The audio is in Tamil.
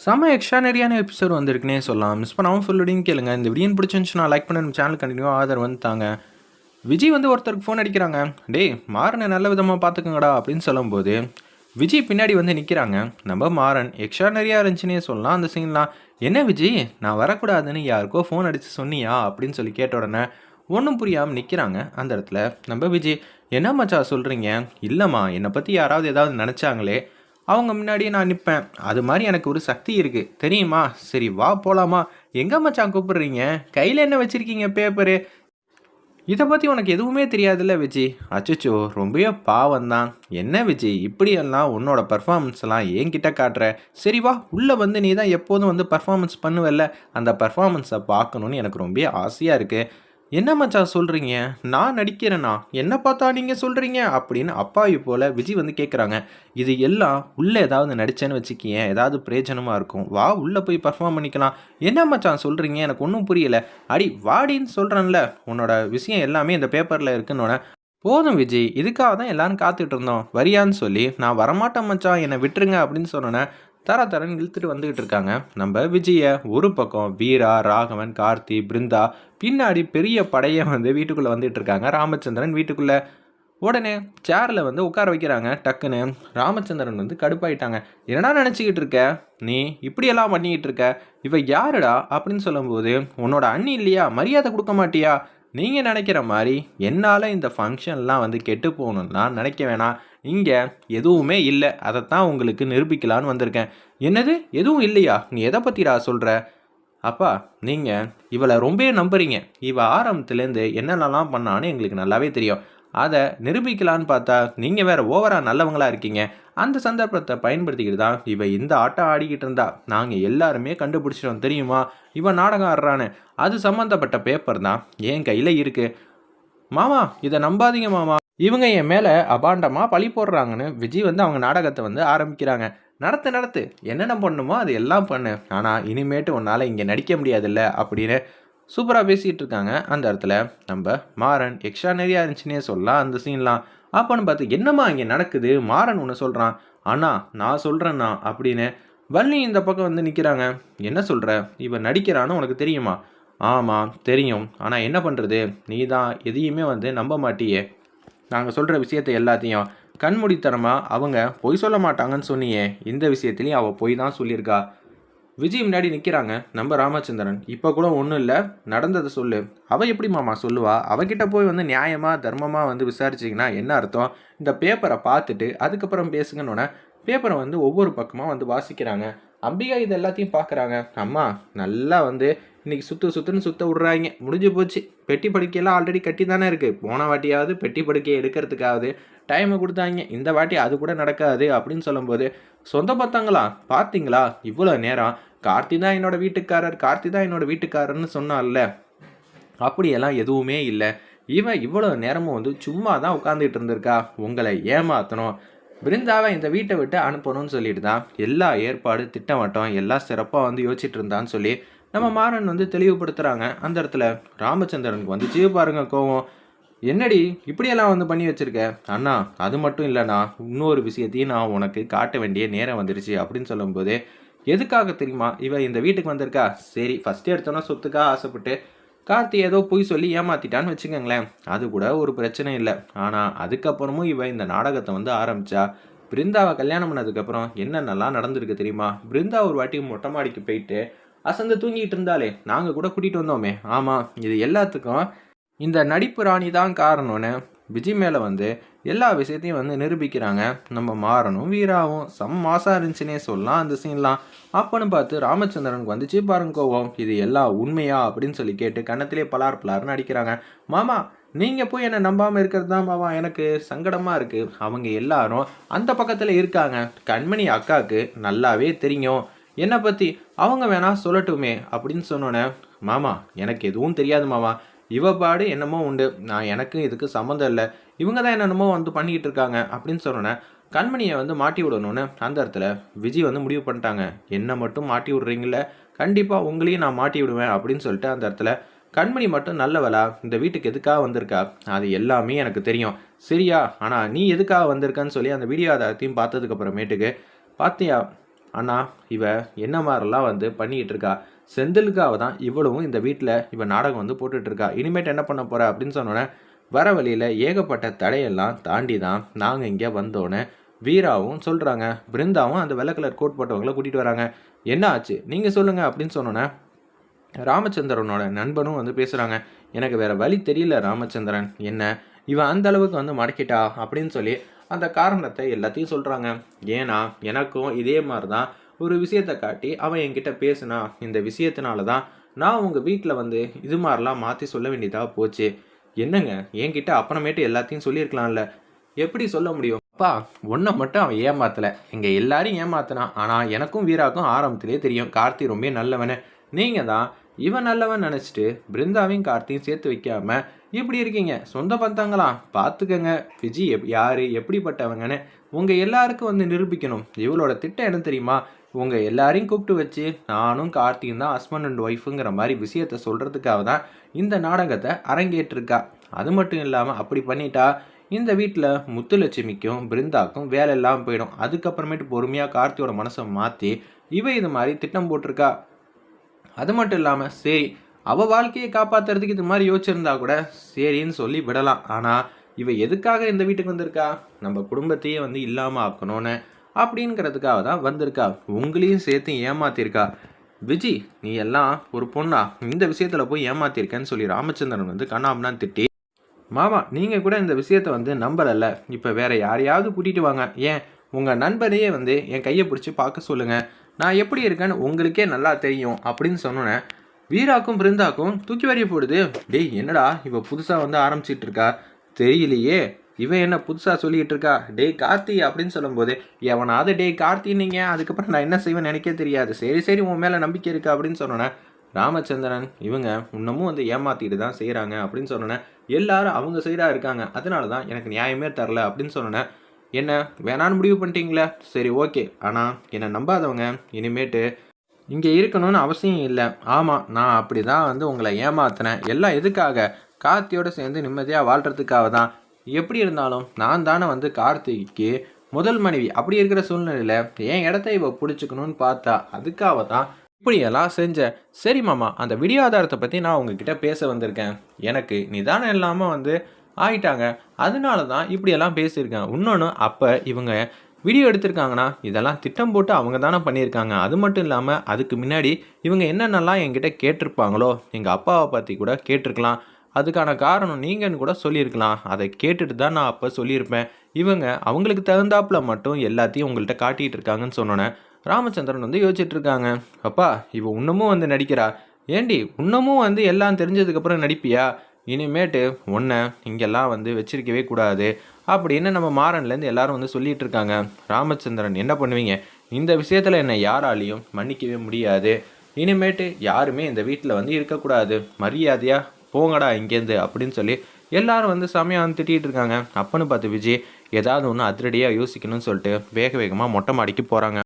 செம எக்ஸ்ட்ரானரியான எபிசோட் வந்திருக்குனே சொல்லலாம். மிஸ் பண்ணாமல் ஃபுல்லோடையும் கேளுங்க. இந்த வீடியோ பிடிச்சிருந்துச்சுன்னா லைக் பண்ண நம்ம சேனல் கண்டினியூ ஆதரவு வந்து தாங்க. விஜய் வந்து ஒருத்தருக்கு ஃபோன் அடிக்கிறாங்க. டேய் மாறனை நல்ல விதமாக பார்த்துக்கங்கடா அப்படின்னு சொல்லும்போது விஜய் பின்னாடி வந்து நிற்கிறாங்க நம்ம மாறன் எக்ஸ்ட்ரானரியாக இருந்துச்சுன்னே சொல்லலாம். அந்த சீன்லாம் என்ன விஜய் நான் வரக்கூடாதுன்னு யாருக்கோ ஃபோன் அடித்து சொன்னியா? அப்படின்னு சொல்லி கேட்ட உடனே ஒன்றும் புரியாமல் நிற்கிறாங்க அந்த இடத்துல நம்ம விஜய் என்ன மச்சா சொல்கிறீங்க இல்லைம்மா என்னை பற்றி யாராவது ஏதாவது நினச்சாங்களே? அவங்க முன்னாடியே நான் நிற்பேன் அது மாதிரி எனக்கு ஒரு சக்தி இருக்குது தெரியுமா? சரி வா போகலாமா எங்கே மச்சான் கூப்பிடுறீங்க? கையில் என்ன வச்சுருக்கீங்க பேப்பரு இதை பற்றி உனக்கு எதுவுமே தெரியாதுல்ல விஜய் அச்சோ ரொம்பவே பாவம் தான் என்ன விஜய் இப்படியெல்லாம் உன்னோட பர்ஃபார்மன்ஸ்லாம் என்கிட்ட காட்டுற? சரி வா உள்ளே வந்து நீ தான் எப்போதும் வந்து பர்ஃபார்மன்ஸ் பண்ணுவல்ல? அந்த பர்ஃபார்மன்ஸை பார்க்கணுன்னு எனக்கு ரொம்ப ஆசையாக இருக்குது என்ன மச்சா சொல்கிறீங்க நான் நடிக்கிறேனா? என்ன பார்த்தா நீங்கள் சொல்கிறீங்க அப்படின்னு அப்பாவி போல் விஜய் வந்து கேட்குறாங்க இது எல்லாம் உள்ளே ஏதாவது நடிச்சேன்னு வச்சுக்கிங்க ஏதாவது பிரயோஜனமாக இருக்கும். வா உள்ளே போய் பர்ஃபார்ம் பண்ணிக்கலாம். என்ன மச்சான் சொல்கிறீங்க எனக்கு ஒன்றும் புரியலை. அடி வாடின்னு சொல்கிறேன்ல உன்னோட விஷயம் எல்லாமே இந்த பேப்பரில் இருக்குன்னொன்னே. போதும் விஜய் இதுக்காக தான் எல்லாரும் காத்துட்டு இருந்தோம். வரியான்னு சொல்லி நான் வரமாட்டேன் மச்சான். என்னை விட்டுருங்க அப்படின்னு சொன்னோன்னே தர தரன்னு இழுத்துட்டு வந்துக்கிட்டு இருக்காங்க. நம்ம விஜயை ஒரு பக்கம் வீரா ராகவன் கார்த்தி பிருந்தா பின்னாடி பெரிய படையை வந்து வீட்டுக்குள்ளே வந்துட்டு இருக்காங்க. ராமச்சந்திரன் வீட்டுக்குள்ளே உடனே சேரில் வந்து உட்கார வைக்கிறாங்க. டக்குன்னு ராமச்சந்திரன் வந்து கடுப்பாயிட்டாங்க. என்னடா நினச்சிக்கிட்டு இருக்க? நீ இப்படியெல்லாம் பண்ணிக்கிட்டு இருக்க? இவ யாருடா? அப்படின்னு சொல்லும்போது உன்னோட அண்ணி இல்லையா? மரியாதை கொடுக்க மாட்டியா? நீங்கள் நினைக்கிற மாதிரி என்னால் இந்த ஃபங்க்ஷன்லாம் வந்து கெட்டு போகணுன்னா நினைக்க வேணாம். இங்கே எதுவுமே இல்லை. அதைத்தான் உங்களுக்கு நிரூபிக்கலான்னு வந்திருக்கேன். என்னது? எதுவும் இல்லையா? நீ எதை பற்றிடா சொல்கிற அப்பா நீங்கள் இவளை ரொம்பவே நம்புறீங்க. இவ ஆரம்பத்துலேருந்து என்னென்னலாம் பண்ணான்னு எங்களுக்கு நல்லாவே தெரியும். அதை நிரூபிக்கலான்னு பார்த்தா நீங்கள் வேறு ஓவராக நல்லவங்களா இருக்கீங்க. அந்த சந்தர்ப்பத்தை பயன்படுத்திக்கிட்டு தான் இவள் இந்த ஆட்டம் ஆடிக்கிட்டு இருந்தா. நாங்கள் எல்லாருமே கண்டுபிடிச்சிட்டோம் தெரியுமா? இவன் நாடகம் ஆடுறான்னு. அது சம்மந்தப்பட்ட பேப்பர் தான் என் கையில் இருக்குது மாமா இதை நம்பாதீங்க மாமா. இவங்க என் மேலே அபாண்டமாக பழி போடுறாங்கன்னு விஜய் வந்து அவங்க நாடகத்தை வந்து ஆரம்பிக்கிறாங்க. நடத்து நடத்து. என்னென்ன பண்ணுமோ அது எல்லாம் பண்ணு. ஆனால் இனிமேட்டு உன்னால் இங்கே நடிக்க முடியாதுல்ல அப்படின்னு சூப்பராக பேசிகிட்டு இருக்காங்க. அந்த இடத்துல நம்ம மாறன் எக்ஸ்ட்ரா நிறையா இருந்துச்சுன்னே சொல்லலாம் அந்த சீன்லாம். அப்போன்னு பார்த்து என்னம்மா இங்கே நடக்குது? மாறன் ஒன்று சொல்கிறான் அண்ணா நான் சொல்கிறேண்ணா அப்படின்னு வள்ளி இந்த பக்கம் வந்து நிற்கிறாங்க என்ன சொல்கிற இவன் நடிக்கிறான்னு உனக்கு தெரியுமா? ஆமாம் தெரியும். ஆனால் என்ன பண்ணுறது நீ தான் எதையுமே வந்து நம்ப மாட்டியே. நாங்கள் சொல்கிற விஷயத்தை எல்லாத்தையும் கண்மூடித்தனமாக அவங்க பொய் சொல்ல மாட்டாங்கன்னு சொன்னியே இந்த விஷயத்துலையும் அவள் பொய் தான் சொல்லியிருக்கா. விஜய் முன்னாடி நிற்கிறாங்க நம்ம ராமச்சந்திரன். இப்போ கூட ஒன்றும் இல்லை நடந்ததை சொல்லு. அவள் எப்படி மாமா சொல்லுவா? அவகிட்ட போய் வந்து நியாயமாக தர்மமாக வந்து விசாரிச்சிங்கன்னா என்ன அர்த்தம்? இந்த பேப்பரை பார்த்துட்டு அதுக்கப்புறம் பேசுங்கன்னொன்னே பேப்பரை வந்து ஒவ்வொரு பக்கமாக வந்து வாசிக்கிறாங்க. அம்பிகா இது எல்லாத்தையும் பார்க்குறாங்க. அம்மா நல்லா வந்து இன்றைக்கி சுற்று சுற்றுன்னு சுற்ற விட்றாங்க. முடிஞ்சு போச்சு. பெட்டி படுக்கையெல்லாம் ஆல்ரெடி கட்டி தானே இருக்குது போன வாட்டியாவது பெட்டி படுக்கையை எடுக்கிறதுக்காவது டைமை கொடுத்தாங்க. இந்த வாட்டி அது கூட நடக்காது அப்படின்னு சொல்லும்போது சொந்த பத்தங்களா பார்த்தீங்களா? இவ்வளோ நேரம் கார்த்தி தான் என்னோடய வீட்டுக்காரர் கார்த்தி தான் என்னோடய வீட்டுக்காரர்னு சொன்னால அப்படியெல்லாம் எதுவுமே இல்லை. இவன் இவ்வளோ நேரமும் வந்து சும்மா தான் உட்காந்துட்டு இருந்திருக்கா. உங்களை ஏமாற்றணும் பிருந்தாவை இந்த வீட்டை விட்டு அனுப்பணும்னு சொல்லிட்டு தான் எல்லா ஏற்பாடு திட்டவட்டம் எல்லாம் சிறப்பாக வந்து யோசிச்சுட்டு இருந்தான்னு சொல்லி நம்ம மாறன் வந்து தெளிவுபடுத்துகிறாங்க அந்த இடத்துல ராமச்சந்திரனுக்கு வந்துச்சு பாருங்க கோவம். என்னடி இப்படியெல்லாம் வந்து பண்ணி வச்சுருக்க? அண்ணா அது மட்டும் இல்லைண்ணா இன்னொரு விஷயத்தையும் நான் உனக்கு காட்ட வேண்டிய நேரம் வந்துருச்சு அப்படின்னு சொல்லும்போது எதுக்காக தெரியுமா? இவ இந்த வீட்டுக்கு வந்திருக்கா? சரி ஃபஸ்ட்டு எடுத்தோன்னா சொத்துக்காக ஆசைப்பட்டு கார்த்தி ஏதோ பொய் சொல்லி ஏமாத்திட்டான்னு வச்சுக்கோங்களேன். அது கூட ஒரு பிரச்சனை இல்லை. ஆனால் அதுக்கப்புறமும் இவ இந்த நாடகத்தை வந்து ஆரம்பித்தா பிருந்தாவை கல்யாணம் பண்ணதுக்கப்புறம் என்னென்னலாம் நடந்திருக்கு தெரியுமா? பிருந்தா ஒரு வாட்டி மொட்டை மாடிக்கு போயிட்டு அசந்து தூங்கிட்டு இருந்தாலே நாங்கள் கூட கூட்டிகிட்டு வந்தோமே. ஆமாம் இது எல்லாத்துக்கும் இந்த நடிப்பு ராணி தான் காரணம்னு விஜய் மேலே வந்து எல்லா விஷயத்தையும் வந்து நிரூபிக்கிறாங்க. நம்ம மாறனும் வீராவும். செம் மாசாக இருந்துச்சுன்னே சொல்லலாம் அந்த சீன்லாம். அப்போன்னு பார்த்து ராமச்சந்திரனுக்கு வந்துச்சு பாருங்க கோவம். இது எல்லாம் உண்மையா அப்படின்னு சொல்லி கேட்டு கன்னத்திலே பலார் பலார்னு அடிக்கிறாங்க. மாமா நீங்கள் போய் என்னை நம்பாமல் இருக்கிறது தான் மாமா எனக்கு சங்கடமாக இருக்குது அவங்க எல்லாரும் அந்த பக்கத்தில் இருக்காங்க. கண்மணி அக்காவுக்கு நல்லாவே தெரியும். என்னை பற்றி அவங்க வேணால் சொல்லட்டுமே அப்படின்னு சொன்னோன்னே மாமா எனக்கு எதுவும் தெரியாது மாமா. இவ பாடு என்னமோ உண்டு. நான் எனக்கு இதுக்கு சம்மந்தம் இல்லை. இவங்க தான் என்னென்னமோ வந்து பண்ணிக்கிட்டு இருக்காங்க. அப்படின்னு சொன்னோன்னே கண்மணியை வந்து மாட்டி விடணும்னு அந்த இடத்துல விஜய் வந்து முடிவு பண்ணிட்டாங்க. என்னை மட்டும் மாட்டி விடுறீங்கள கண்டிப்பாக உங்களையும் நான் மாட்டி விடுவேன். அப்படின்னு சொல்லிட்டு அந்த இடத்துல கண்மணி மட்டும் நல்லவளா இந்த வீட்டுக்கு எதுக்காக வந்திருக்கா? அது எல்லாமே எனக்கு தெரியும். சரியா? ஆனால் நீ எதுக்காக வந்திருக்கான்னு சொல்லி அந்த வீடியோ அதையும் பார்த்ததுக்கப்புறமேட்டுக்கு பார்த்தியா ஆனால் இவ என்ன மாதிரிலாம் வந்து பண்ணிக்கிட்டு இருக்கா? செந்திலுக்காக தான் இவ்வளவும் இந்த வீட்டில் இவ நாடகம் வந்து போட்டுட்ருக்கா இனிமேட்டு என்ன பண்ண போகிற அப்படின்னு சொன்னோன்னே வர வழியில் ஏகப்பட்ட தடையெல்லாம் தாண்டி தான் நாங்கள் இங்கே வந்தோன்னே வீராவும் சொல்கிறாங்க பிருந்தாவும் அந்த வெள்ளை கலர் கோட் போட்டவங்கள கூட்டிகிட்டு வராங்க. என்ன ஆச்சு? நீங்கள் சொல்லுங்கள் அப்படின்னு சொன்னோன்னே ராமச்சந்திரனோட நண்பனும் வந்து பேசுகிறாங்க எனக்கு வேறு வழி தெரியல ராமச்சந்திரன். என்ன? இவன் அந்த அளவுக்கு வந்து மடக்கிட்டா? அப்படின்னு சொல்லி அந்த காரணத்தை எல்லாத்தையும் சொல்கிறாங்க ஏன்னா எனக்கும் இதே மாதிரி தான் ஒரு விஷயத்தை காட்டி அவன் என்கிட்ட பேசுனா இந்த விஷயத்தினால தான் நான் உங்கள் வீட்டில் வந்து இது மாதிரிலாம் மாற்றி சொல்ல வேண்டியதாக போச்சு. என்னங்க என்கிட்ட அப்புறமேட்டு எல்லாத்தையும் சொல்லியிருக்கலாம்ல. எப்படி சொல்ல முடியும்? அப்பா ஒன்றை மட்டும் அவன் ஏமாத்தலை. எங்கள் எல்லாரையும் ஏமாத்தினான். ஆனால் எனக்கும் வீராக்கும் ஆரம்பத்திலே தெரியும் கார்த்தி ரொம்ப நல்லவனு. நீங்கள் தான் இவன் நல்லவன் நினச்சிட்டு பிருந்தாவையும் கார்த்தியும் சேர்த்து வைக்காம இப்படி இருக்கீங்க? சொந்த பந்தங்களா? பார்த்துக்கங்க விஜி எப் யார் எப்படிப்பட்டவங்கன்னு உங்கள் எல்லாருக்கும் வந்து நிரூபிக்கணும். இவளோட திட்டம் என்ன தெரியுமா? உங்கள் எல்லாரையும் கூப்பிட்டு வச்சு நானும் கார்த்தியும் தான் ஹஸ்பண்ட் அண்ட் ஒய்ஃபுங்கிற மாதிரி விஷயத்த சொல்கிறதுக்காக தான் இந்த நாடகத்தை அரங்கேற்றிருக்கா. அது மட்டும் இல்லாமல் அப்படி பண்ணிட்டா இந்த வீட்டில் முத்துலட்சுமிக்கும் பிருந்தாக்கும் வேலை இல்லாமல் போயிடும். அதுக்கப்புறமேட்டு பொறுமையாக கார்த்தியோட மனசை மாற்றி இவ இது மாதிரி திட்டம் போட்டிருக்கா? அது மட்டும் இல்லாமல் சரி அவள் வாழ்க்கையை காப்பாற்றுறதுக்கு இது மாதிரி யோசிச்சிருந்தா கூட சரின்னு சொல்லி விடலாம். ஆனால் இவ எதுக்காக இந்த வீட்டுக்கு வந்திருக்கா? நம்ம குடும்பத்தையே வந்து இல்லாமல் ஆக்கணும்னு அப்படிங்கிறதுக்காக தான் வந்திருக்கா. உங்களையும் சேர்த்து ஏமாத்திருக்கா. விஜி நீ எல்லாம் ஒரு பொண்ணா? இந்த விஷயத்தில் போய் ஏமாத்திருக்கேன்னு சொல்லி ராமச்சந்திரன் வந்து கண்ணாமனான்னு திட்டி மாமா நீங்கள் கூட இந்த விஷயத்தை வந்து நம்பலல்ல. இப்போ வேற யாரையாவது கூட்டிகிட்டு வாங்க. ஏன் உங்கள் நண்பரையே வந்து என் கையை பிடிச்சி பார்க்க சொல்லுங்கள் நான் எப்படி இருக்கேன்னு உங்களுக்கே நல்லா தெரியும் அப்படின்னு சொன்னோன்னே வீராக்கும் பிருந்தாக்கும் தூக்கி வரைய போடுது. டேய் என்னடா இவ புதுசாக வந்து ஆரம்பிச்சிட்டு இருக்கா? தெரியலையே. இவன் என்ன புதுசாக சொல்லிக்கிட்டு இருக்கா? டேய் கார்த்தி அப்படின்னு சொல்லும்போது எவனாவது டேய் கார்த்தி நீங்கள் அதுக்கப்புறம் நான் என்ன செய்வேன்னு எனக்கே தெரியாது. சரி சரி உன் மேலே நம்பிக்கை இருக்கா? அப்படின்னு சொன்னோன்னே ராமச்சந்திரன் இவங்க இன்னமும் வந்து ஏமாத்திட்டு தான் செய்கிறாங்க அப்படின்னு சொன்னோன்னே எல்லாரும் அவங்க சைடாக இருக்காங்க. அதனால தான் எனக்கு நியாயமே தரல. அப்படின்னு சொன்னோன்னே என்ன வேணான்னு முடிவு பண்ணிட்டீங்களே? சரி ஓகே. ஆனால் என்னை நம்பாதவங்க இனிமேட்டு இங்கே இருக்கணும்னு அவசியம் இல்லை. ஆமாம் நான் அப்படி தான் வந்து உங்களை ஏமாத்தினேன். எல்லாம் எதுக்காக? கார்த்தியோடு சேர்ந்து நிம்மதியாக வாழ்கிறதுக்காக தான். எப்படி இருந்தாலும் நான் தானே வந்து கார்த்திக்கு முதல் மனைவி. அப்படி இருக்கிற சூழ்நிலையில் என் இடத்த இவ பிடிச்சிக்கணும்னு பார்த்தா அதுக்காக தான் இப்படியெல்லாம் செஞ்சேன் சரி மாமா அந்த விடியாதாரத்தை ஆதாரத்தை பற்றி நான் உங்ககிட்ட பேச வந்திருக்கேன். எனக்கு நிதானம் இல்லாமல் வந்து ஆயிட்டாங்க. அதனால தான் இப்படியெல்லாம் பேசியிருக்கேன் இன்னொன்று அப்போ இவங்க வீடியோ எடுத்திருக்காங்கன்னா இதெல்லாம் திட்டம் போட்டு அவங்க தானே பண்ணியிருக்காங்க. அது மட்டும் இல்லாமல் அதுக்கு முன்னாடி இவங்க என்னென்னலாம் என்கிட்ட கேட்டிருப்பாங்களோ எங்கள் அப்பாவை பற்றி கூட கேட்டிருக்கலாம். அதுக்கான காரணம் நீங்கன்னு கூட சொல்லியிருக்கலாம். அதை கேட்டுட்டு தான் நான் அப்போ சொல்லியிருப்பேன். இவங்க அவங்களுக்கு தகுந்தாப்பில் மட்டும் எல்லாத்தையும் உங்கள்கிட்ட காட்டிகிட்டு இருக்காங்கன்னு சொன்னோன்னே ராமச்சந்திரன் வந்து யோசிச்சுட்டு இருக்காங்க. அப்பா இவ இன்னமும் வந்து நடிக்கிறா. ஏண்டி இன்னமும் வந்து எல்லாம் தெரிஞ்சதுக்கப்புறம் நடிப்பியா? இனிமேட்டு உன்னை இங்கெல்லாம் வந்து வச்சிருக்கவே கூடாது. அப்படின்னு நம்ம மாறன்லேருந்து எல்லாரும் வந்து சொல்லிட்டு இருக்காங்க. ராமச்சந்திரன் என்ன பண்ணுவீங்க? இந்த விஷயத்தில் என்னை யாராலையும் மன்னிக்கவே முடியாது. இனிமேட்டு யாருமே இந்த வீட்டில் வந்து இருக்கக்கூடாது. மரியாதையாக போங்கடா இங்கேருந்து அப்படின்னு சொல்லி எல்லாரும் வந்து செமையாக வந்து திட்டிகிட்டு இருக்காங்க. அப்பன்னு பார்த்து விஜய் ஏதாவது ஒன்று அதிரடியாக யோசிக்கணும்னு சொல்லிட்டு வேக வேகமாக மொட்டை மாடிக்கு போகிறாங்க